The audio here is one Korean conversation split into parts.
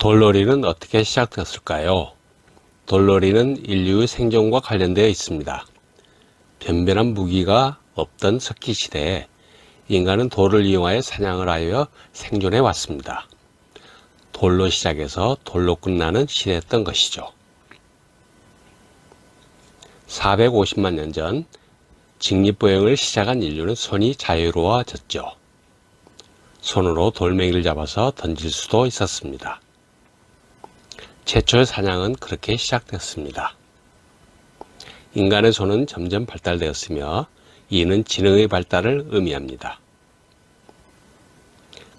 돌놀이는 어떻게 시작되었을까요? 돌놀이는 인류의 생존과 관련되어 있습니다. 변변한 무기가 없던 석기 시대에 인간은 돌을 이용하여 사냥을 하여 생존해 왔습니다. 돌로 시작해서 돌로 끝나는 시대였던 것이죠. 450만 년 전 직립보행을 시작한 인류는 손이 자유로워졌죠. 손으로 돌멩이를 잡아서 던질 수도 있었습니다. 최초의 사냥은 그렇게 시작됐습니다. 인간의 손은 점점 발달되었으며 이는 지능의 발달을 의미합니다.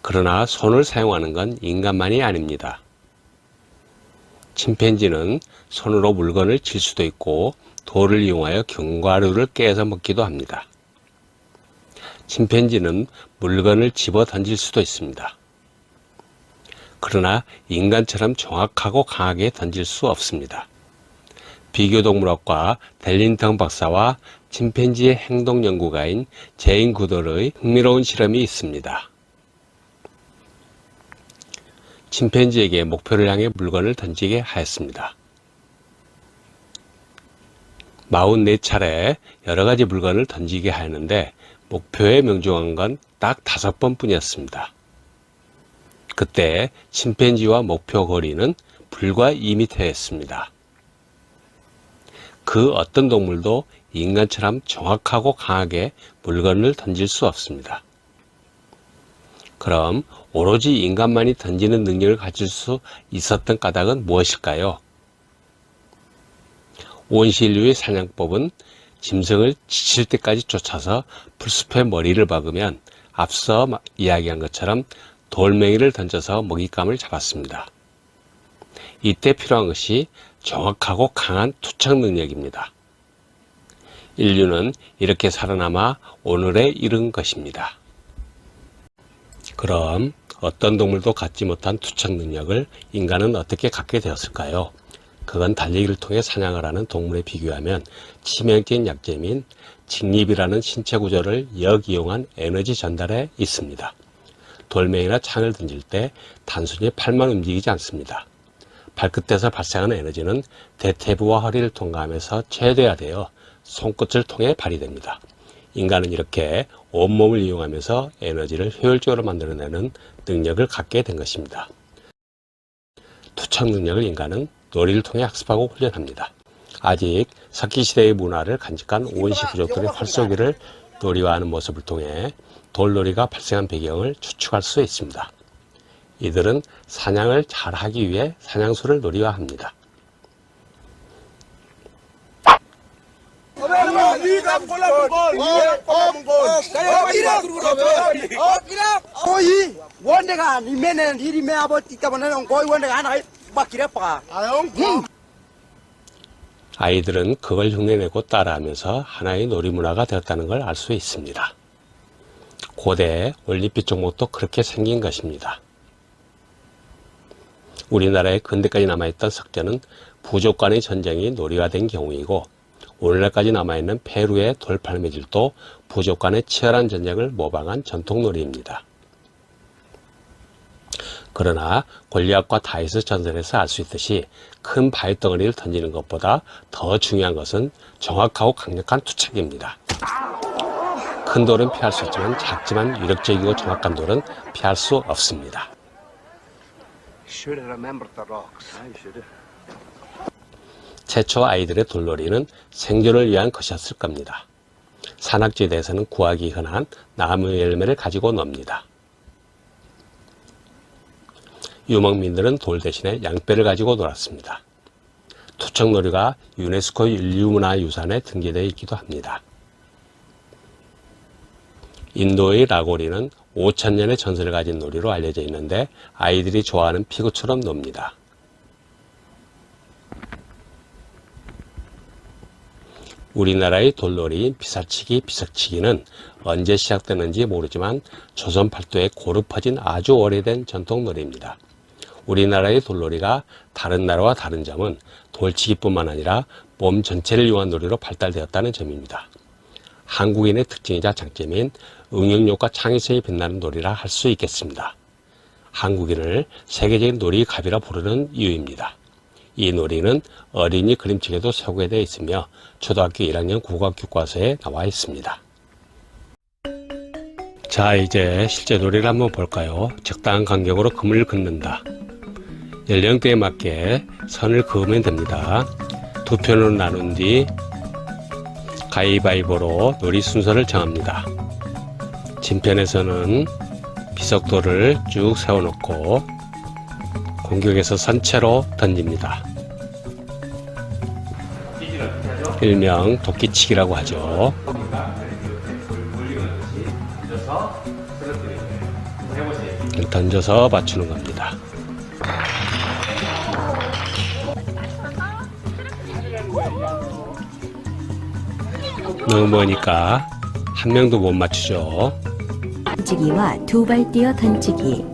그러나 손을 사용하는 건 인간만이 아닙니다. 침팬지는 손으로 물건을 칠 수도 있고 돌을 이용하여 견과류를 깨서 먹기도 합니다. 침팬지는 물건을 집어 던질 수도 있습니다. 그러나 인간처럼 정확하고 강하게 던질 수 없습니다. 비교동물학과 델린턴 박사와 침팬지의 행동 연구가인 제인 구돌의 흥미로운 실험이 있습니다. 침팬지에게 목표를 향해 물건을 던지게 하였습니다. 44차례 여러 가지 물건을 던지게 하였는데 목표에 명중한 건딱 다섯 번 뿐이었습니다. 그때 침팬지와 목표 거리는 불과 2m였습니다. 그 어떤 동물도 인간처럼 정확하고 강하게 물건을 던질 수 없습니다. 그럼 오로지 인간만이 던지는 능력을 가질 수 있었던 까닭은 무엇일까요? 온실류의 사냥법은 짐승을 지칠 때까지 쫓아서 풀숲에 머리를 박으면 앞서 이야기한 것처럼 돌멩이를 던져서 먹잇감을 잡았습니다. 이때 필요한 것이 정확하고 강한 투척 능력입니다. 인류는 이렇게 살아남아 오늘에 이른 것입니다. 그럼 어떤 동물도 갖지 못한 투척 능력을 인간은 어떻게 갖게 되었을까요? 그건 달리기를 통해 사냥을 하는 동물에 비교하면 치명적인 약점인 직립이라는 신체 구조를 역이용한 에너지 전달에 있습니다. 돌멩이나 창을 던질 때 단순히 팔만 움직이지 않습니다. 발끝에서 발생하는 에너지는 대퇴부와 허리를 통과하면서 최대화되어 손끝을 통해 발휘됩니다. 인간은 이렇게 온몸을 이용하면서 에너지를 효율적으로 만들어내는 능력을 갖게 된 것입니다. 투척 능력을 인간은 놀이를 통해 학습하고 훈련합니다. 아직 석기시대의 문화를 간직한 온시 부족들의 활쏘기를 놀이화하는 모습을 통해 돌놀이가 발생한 배경을 추측할 수 있습니다. 이들은 사냥을 잘 하기 위해 사냥수를 놀이화합니다. 아이들은 그걸 흉내내고 따라하면서 하나의 놀이 문화가 되었다는 걸 알 수 있습니다. 고대 올림픽 종목도 그렇게 생긴 것입니다. 우리나라에 근대까지 남아있던 석전은 부족 간의 전쟁이 놀이가 된 경우이고 오늘날까지 남아있는 페루의 돌팔매질도 부족 간의 치열한 전쟁을 모방한 전통놀이입니다. 그러나 골리앗과 다윗의 전설에서 알 수 있듯이 큰 바위 덩어리를 던지는 것보다 더 중요한 것은 정확하고 강력한 투척입니다. 큰 돌은 피할 수 있지만 작지만 위력적이고 정확한 돌은 피할 수 없습니다. 최초 아이들의 돌놀이는 생존을 위한 것이었을 겁니다. 산악지대에서는 구하기 흔한 나무 열매를 가지고 놉니다. 유목민들은 돌 대신에 양떼를 가지고 놀았습니다. 투척놀이가 유네스코 인류문화유산에 등재되어 있기도 합니다. 인도의 라고리는 5천년의 전설을 가진 놀이로 알려져 있는데 아이들이 좋아하는 피구처럼 놉니다. 우리나라의 돌놀이인 비사치기, 비석치기는 언제 시작되는지 모르지만 조선 팔도에 고루 퍼진 아주 오래된 전통놀이입니다. 우리나라의 돌놀이가 다른 나라와 다른 점은 돌치기뿐만 아니라 몸 전체를 이용한 놀이로 발달되었다는 점입니다. 한국인의 특징이자 장점인 응용력과 창의성이 빛나는 놀이라 할 수 있겠습니다. 한국인을 세계적인 놀이 갑이라 부르는 이유입니다. 이 놀이는 어린이 그림책에도 소개되어 있으며 초등학교 1학년 국어 교과서에 나와 있습니다. 자, 이제 실제 놀이를 한번 볼까요? 적당한 간격으로 그물을 긋는다. 연령대에 맞게 선을 그으면 됩니다. 두 편으로 나눈 뒤 가위바위보로 놀이 순서를 정합니다. 진편에서는 비석돌을 쭉 세워놓고 공격에서 선체로 던집니다. 일명 도끼치기라고 하죠. 던져서 맞추는 겁니다. 너무 머니까 한 명도 못 맞추죠. 던지기와 두 발 뛰어 던지기,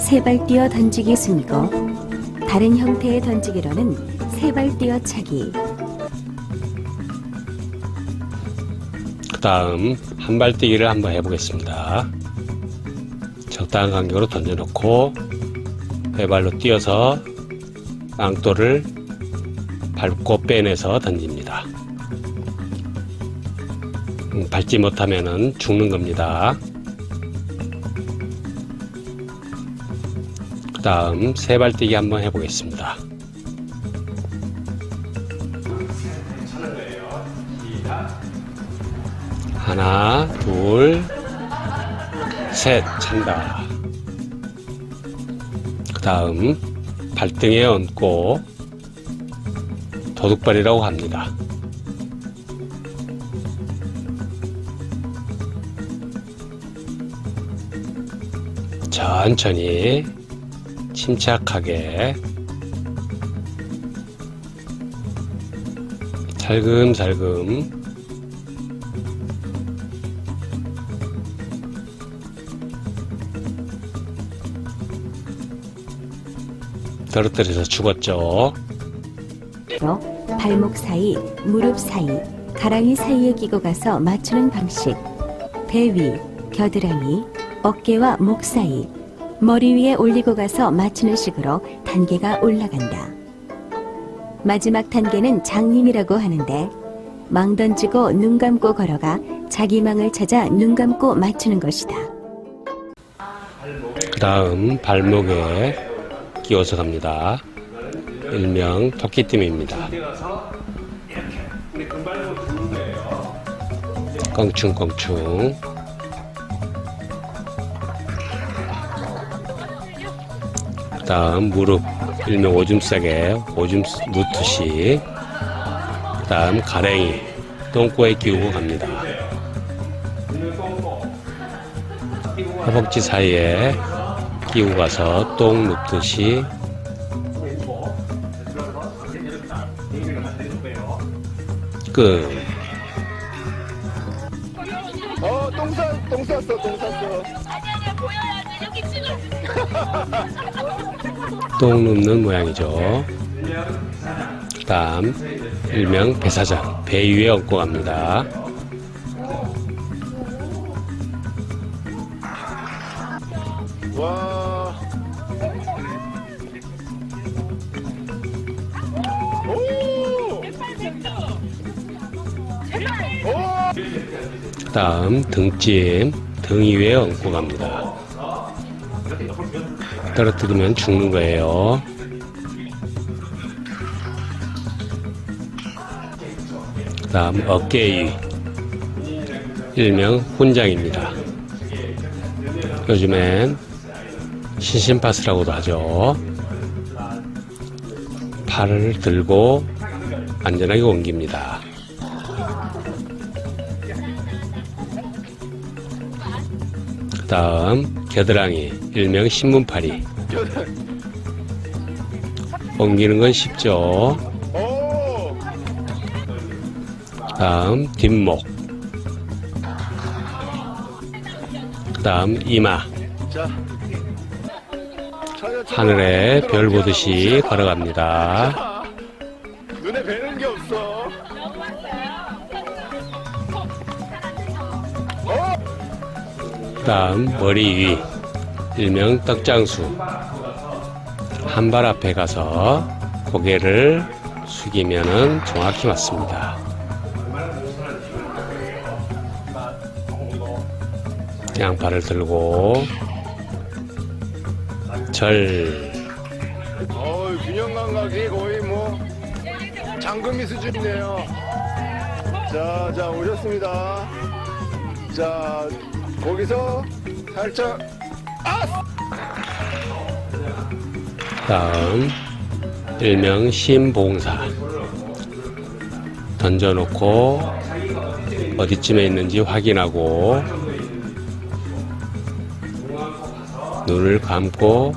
세 발 뛰어 던지기 순이고 다른 형태의 던지기로는 세 발 뛰어 차기, 그 다음 한 발뛰기를 한번 해보겠습니다. 적당한 간격으로 던져놓고 배발로 뛰어서 망토를 밟고 빼내서 던집니다. 음, 밟지 못하면 죽는 겁니다. 그 다음 세 발뛰기 한번 해보겠습니다. 하나, 둘, 셋, 찬다. 그 다음, 발등에 얹고 도둑발이라고 합니다. 천천히, 침착하게, 살금살금, 떨어뜨려서 죽었죠. 로 발목 사이, 무릎 사이, 가랑이 사이에 끼고 가서 맞추는 방식. 배 위, 겨드랑이, 어깨와 목 사이, 머리 위에 올리고 가서 맞추는 식으로 단계가 올라간다. 마지막 단계는 장님이라고 하는데 망 던지고 눈 감고 걸어가 자기 망을 찾아 눈 감고 맞추는 것이다. 그 다음 발목에 끼워서 갑니다. 일명 토끼띠입니다. 껑충껑충. 다음 무릎, 일명 오줌 싸게, 오줌 누트시. 그 다음 가랭이, 똥꼬에 끼우고 갑니다. 허벅지 사이에 끼고 가서 똥 눕듯이 끝. 어, 똥 쌌, 똥 쌌어, 똥 쌌어. 똥 눕는 모양이죠. 그 다음 일명 배사장 배 위에 얹고 갑니다. 와. 오! 오! 그 다음 등찜 등 위에 얹고 갑니다. 떨어뜨리면 죽는 거예요. 그 다음 어깨 위 일명 훈장입니다. 요즘엔 신심파스라고도 하죠. 팔을 들고 안전하게 옮깁니다. 다음 겨드랑이 일명 신문팔이 옮기는 건 쉽죠. 오! 다음 뒷목 그 다음 이마. 하늘에 별 보듯이 걸어갑니다. 다음 머리 위 일명 떡장수. 한 발 앞에 가서 고개를 숙이면은 정확히 맞습니다. 양팔을 들고 절 어, 균형 감각이 거의 뭐 장금이 수준이네요. 자, 자 오셨습니다. 자, 거기서 살짝 다음 일명 신봉사 던져놓고 어디쯤에 있는지 확인하고 눈을 감고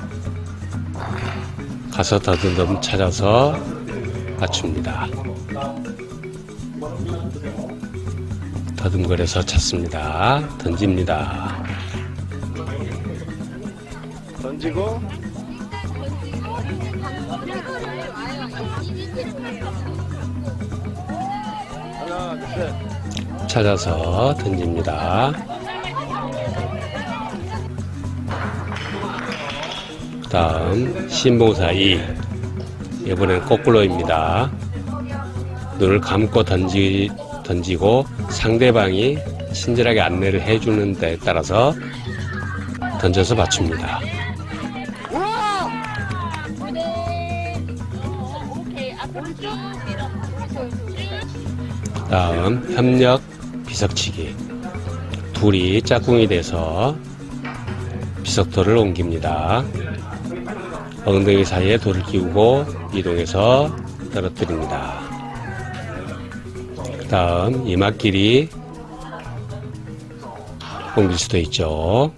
가서 더듬더듬 찾아서 맞춥니다. 더듬거려서 찾습니다. 던집니다. 던지고 하나, 둘, 셋. 찾아서 던집니다. 다음 신봉사 2 이번엔 거꾸로입니다. 눈을 감고 던지, 던지고 상대방이 친절하게 안내를 해주는 데에 따라서 던져서 맞춥니다. 다음 협력 비석치기 둘이 짝꿍이 돼서 비석돌을 옮깁니다. 엉덩이 사이에 돌을 끼우고 이동해서 떨어뜨립니다. 다음 이마끼리 옮길 수도 있죠.